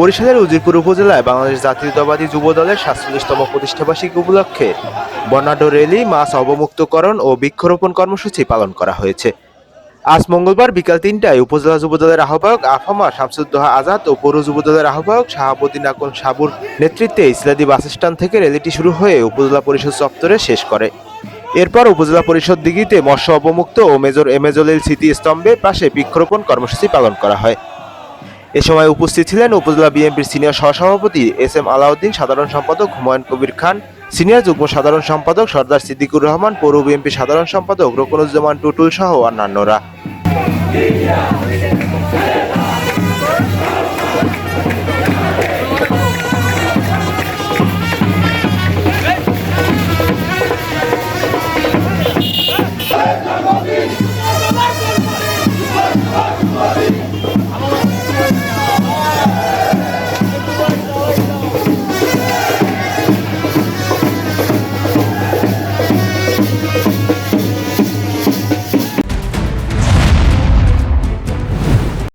বরিশালের উজিরপুর উপজেলায় বাংলাদেশ জাতীয়তাবাদী যুব দলের সাতচল্লিশতম প্রতিষ্ঠাবার্ষিকী উপলক্ষে বর্ণাঢ্য রেলি, মাছ অবমুক্তকরণ ও বৃক্ষরোপণ কর্মসূচি পালন করা হয়েছে। আজ মঙ্গলবার বিকাল তিনটায় উপজেলা যুবদলের আহ্বায়ক আফামা শামসুদ্দোহা আজাদ ও পৌর যুবদলের আহ্বায়ক শাহাবুদ্দিন আকন সাবুর নেতৃত্বে ইসলাদি বাসস্ট্যান্ড থেকে র্যালিটি শুরু হয়ে উপজেলা পরিষদ চত্বরে শেষ করে। এরপর উপজেলা পরিষদ দিঘিতে মৎস্য অবমুক্ত ও মেজর এমেজলের স্মৃতিস্তম্ভে পাশে বৃক্ষরোপণ কর্মসূচি পালন করা হয়। এ সময় উপস্থিত ছিলেন উপজেলা বিএনপির সিনিয়র সহসভাপতি এস এম আলাউদ্দিন, সাধারণ সম্পাদক হুমায়ুন কবির খান, সিনিয়র যুগ্ম সাধারণ সম্পাদক সর্দার সিদ্দিকুর রহমান, পৌর বিএনপি সাধারণ সম্পাদক রোকনুজ্জামান টুটুল সহ অন্যান্যরা।